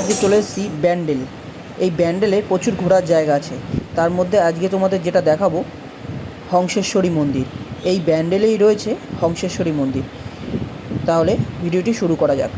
আজকে চলে এসেছি ব্যান্ডেল। এই ব্যান্ডেলে প্রচুর ঘোরার জায়গা আছে। তার মধ্যে আজকে তোমাদের যেটা দেখাবো, হংসেশ্বরী মন্দির। এই ব্যান্ডেলেই রয়েছে হংসেশ্বরী মন্দির। তাহলে ভিডিওটি শুরু করা যাক।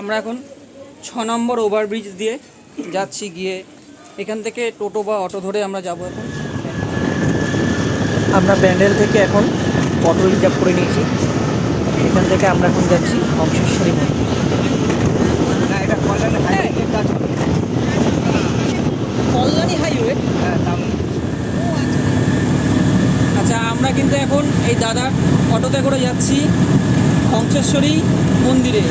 আমরা এখন ছ নম্বর ওভারব্রিজ দিয়ে যাচ্ছি গিয়ে। এখান থেকে টোটো বা অটো ধরে আমরা যাব এখন। আমরা ব্যান্ডেল থেকে এখন পটল রিজার্ভ করে নিয়েছি। এখান থেকে আমরা এখন যাচ্ছি অংশেশ্বরী মন্দির। না এটা কল্যাণ হাইওয়ে হ্যাঁ দাম আচ্ছা আমরা কিন্তু এখন এই দাদার অটোতে করে যাচ্ছি। হংসেশ্বরী মন্দিরে।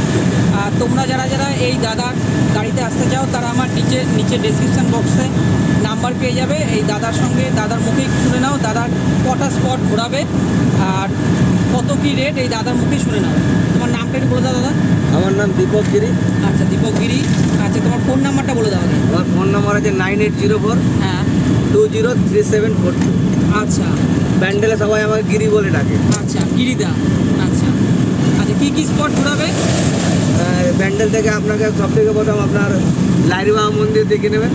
আর তোমরা যারা যারা এই দাদার গাড়িতে আসতে চাও তারা আমার নিচে নিচে ডেসক্রিপশান বক্সে নাম্বার পেয়ে যাবে। এই দাদার সঙ্গে দাদার মুখেই শুনে নাও দাদার কটা স্পট ঘোরাবে। আর কত কী রেট এই দাদার মুখেই শুনে নাও। তোমার নামটা একটু বলে দাও দাদা। আমার নাম দীপক গিরি। আচ্ছা দীপক গিরি। আচ্ছা তোমার ফোন নাম্বারটা বলে দাও আমার ফোন নাম্বার আছে নাইন এইট জিরো ফোর হ্যাঁ। Two zero three seven four two আচ্ছা। ব্যান্ডেলে সবাই আমাকে গিরি বলে ডাকে। আচ্ছা গিরিদা। আচ্ছা। কী কী স্পট ঘোরাবে? ব্যান্ডেল থেকে আপনাকে সব থেকে প্রথম আপনার লাইরিমা মন্দির দেখে নেবেন।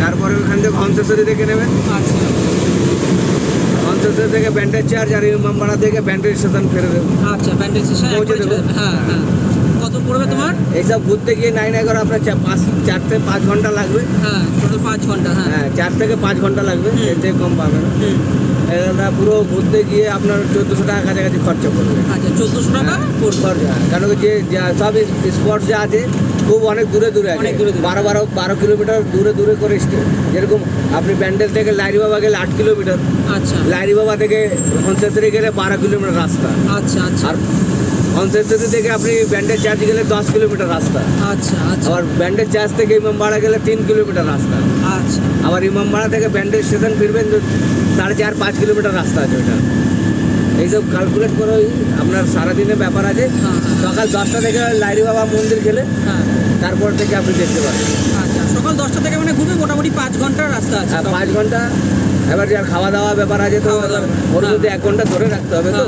তারপরে ওখান থেকে হংসেশ্বরী দেখে নেবেন। আচ্ছা। হংসেশ্বরী থেকে ব্যান্ডেল চার্জ আর ইমামবাড়া থেকে ব্যান্ডেল স্টেশন ফেরে দেবেন। আচ্ছা ব্যান্ডেল স্টেশন পৌঁছে দেবো। হ্যাঁ হ্যাঁ। পড়বে তোমার? এইসব ঘুরতে গিয়ে নাই নাই এগারো আপনার পাঁচ চার থেকে পাঁচ ঘণ্টা লাগবে। হ্যাঁ টোটাল পাঁচ ঘণ্টা হ্যাঁ। হ্যাঁ চার থেকে পাঁচ ঘণ্টা লাগবে। এর থেকে কম না। হুম। এটা পুরো ঘুরতে গিয়ে আপনার চোদ্দোশো টাকা কাছাকাছি খরচা পড়বে আচ্ছা চোদ্দোশো টাকা পড়বে খরচা কারণ কি যে সব স্পট যা আছে খুব অনেক দূরে দূরে আছে। দূরে। বারো বারো বারো কিলোমিটার দূরে দূরে করে যেরকম আপনি ব্যান্ডেল থেকে লাইরি বাবা গেলে আট কিলোমিটার। আচ্ছা। লাইরি বাবা থেকে হংসেশ্বরী গেলে বারো কিলোমিটার রাস্তা। আচ্ছা আচ্ছা। আর হংসেশ্বরী থেকে আপনি ব্যান্ডেল চার্জ গেলে দশ কিলোমিটার রাস্তা। আচ্ছা আচ্ছা। আবার ব্যান্ডেল চার্জ থেকে ইমামবাড়া গেলে তিন কিলোমিটার রাস্তা। আচ্ছা। আবার ইমামবাড়া থেকে ব্যান্ডেল স্টেশন ফিরবেন সাড়ে চার পাঁচ কিলোমিটার রাস্তা আছে ওটা। এইসব ক্যালকুলেট করে ওই আপনার সারাদিনের ব্যাপার আছে। হ্যাঁ, হ্যাঁ। সকাল দশটা থেকে লাইরি বাবা মন্দির গেলে হ্যাঁ। তারপর থেকে আপনি দেখতে পাবেন আচ্ছা সকাল দশটা থেকে মানে ঘুরবে মোটামুটি পাঁচ ঘণ্টার রাস্তা আছে পাঁচ ঘণ্টা। এবার যার খাওয়া দাওয়া ব্যাপার আছে তো ওর। মধ্যে এক ঘণ্টা ধরে রাখতে হবে তো।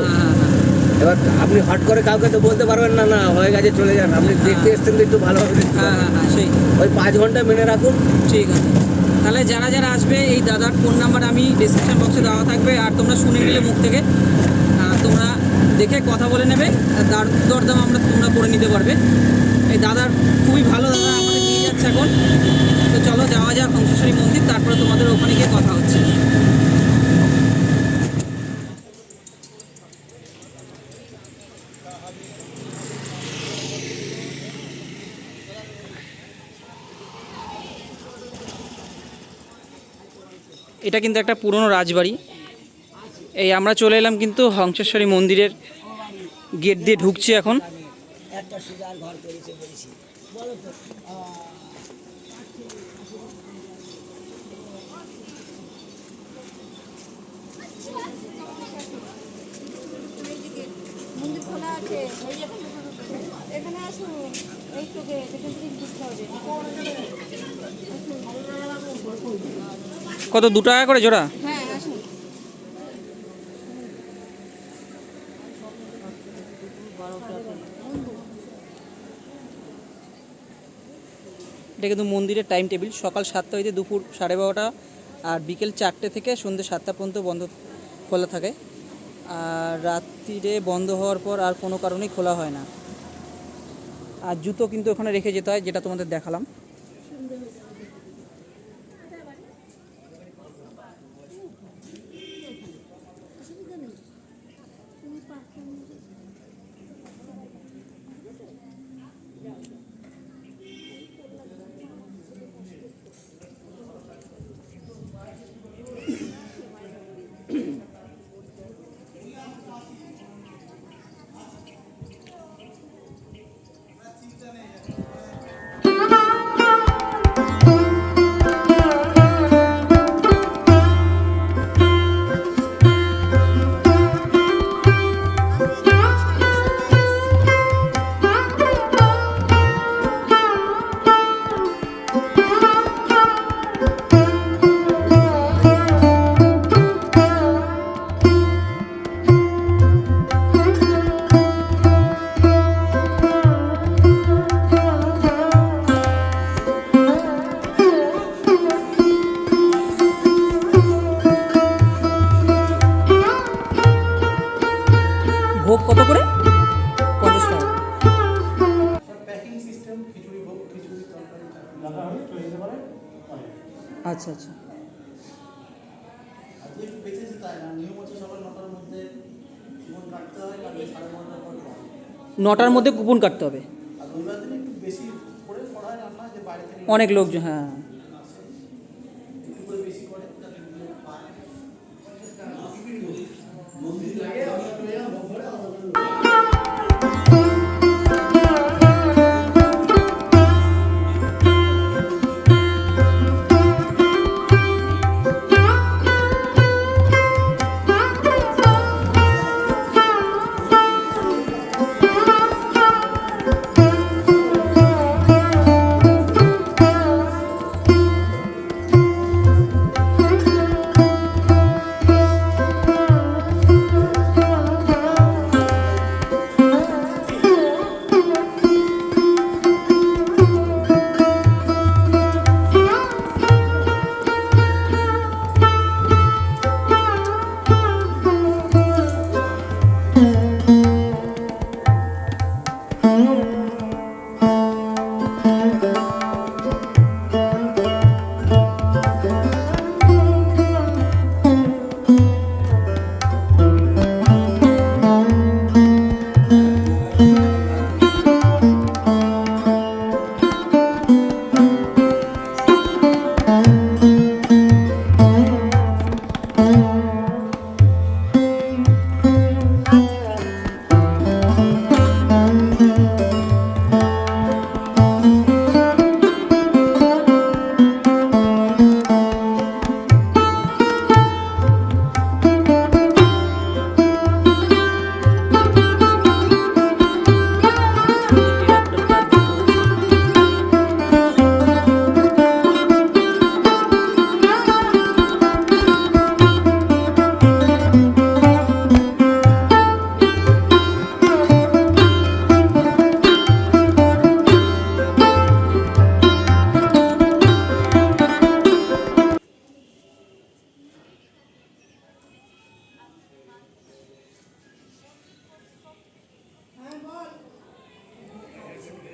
এবার আপনি হট করে কাউকে তো বলতে পারবেন না না হয়ে গেছে চলে যান। আপনি দেখতে এসছেন তো একটু ভালোভাবে দেখতে হ্যাঁ হবে। হ্যাঁ হ্যাঁ সেই। ওই পাঁচ ঘণ্টা মেনে রাখুন। ঠিক আছে। তাহলে যারা যারা আসবে এই দাদার ফোন নাম্বার আমি ডিসক্রিপশন বক্সে দেওয়া থাকবে আর তোমরা শুনে নিলে মুখ থেকে। তোমরা দেখে কথা বলে নেবে দার দরদাম আমরা তোমরা করে নিতে পারবে। এই দাদার খুবই ভালো দাদা আমাদের নিয়ে যাচ্ছে এখন। তো চলো যাওয়া যাক হংসেশ্বরী মন্দির তারপরে তোমাদের ওখানে গিয়ে কথা হচ্ছে। এটা কিন্তু একটা পুরনো রাজবাড়ি। এই আমরা চলে এলাম কিন্তু হংসেশ্বরী মন্দিরের গেট দিয়ে ঢুকছি এখন। মন্দির খোলা আছে এখানে আসুন এই তো গেট এখান থেকে ঢুকতে হবে। কত দু টাকা করে জোড়া? হ্যাঁ আসুন। এটা কিন্তু মন্দিরের টাইম টেবিল সকাল সাতটা হইতে দুপুর সাড়ে বারোটা আর বিকেল চারটে থেকে সন্ধ্যে সাতটা পর্যন্ত বন্ধ খোলা থাকে। আর রাত্রিরে বন্ধ হওয়ার পর আর কোনো কারণেই খোলা হয় না। আর জুতো কিন্তু ওখানে রেখে যেতে হয় যেটা তোমাদের দেখালাম। পর আচ্ছা। নটার মধ্যে কুপন কাটতে হবে? অনেক লোকজন দিনে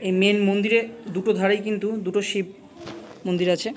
এই মেন মন্দিরে দুটো ধারেই কিন্তু দুটো শিব মন্দির আছে।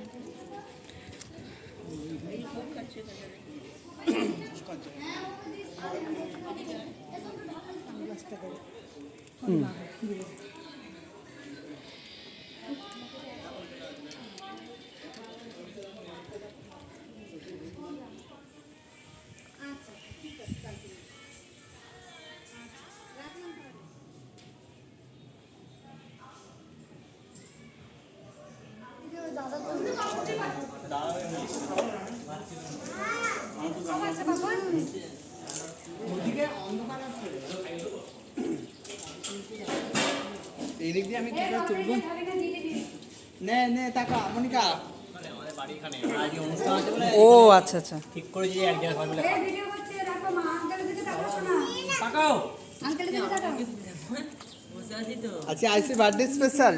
এই দিক দিয়ে আমি কি করে তুলবো নে নে টাকা মনিকা। ও আচ্ছা আচ্ছা ঠিক করে আচ্ছা আইসি বার্থডে স্পেশাল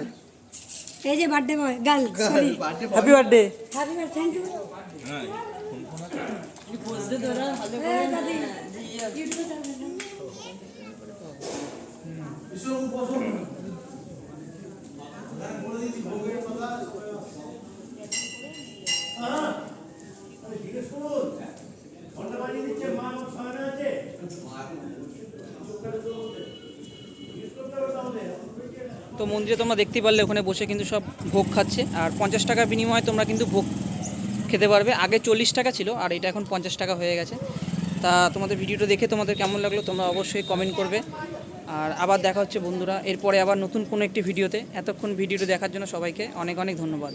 এই যে birthday boy girl sorry happy birthday happy birthday thank you ইউটিউবে মন্দিরে তোমরা দেখতে পারলে, ওখানে বসে কিন্তু সব ভোগ খাচ্ছে। আর পঞ্চাশ টাকার বিনিময়ে তোমরা কিন্তু ভোগ খেতে পারবে। আগে চল্লিশ টাকা ছিল, আর এটা এখন পঞ্চাশ টাকা হয়ে গেছে। তা তোমাদের ভিডিওটা দেখে তোমাদের কেমন লাগল, তোমরা অবশ্যই কমেন্ট করবে। আর আবার দেখা হচ্ছে, বন্ধুরা। এরপরে আবার নতুন কোনো একটি ভিডিওতে। এতক্ষণ ভিডিওটা দেখার জন্য সবাইকে অনেক অনেক ধন্যবাদ।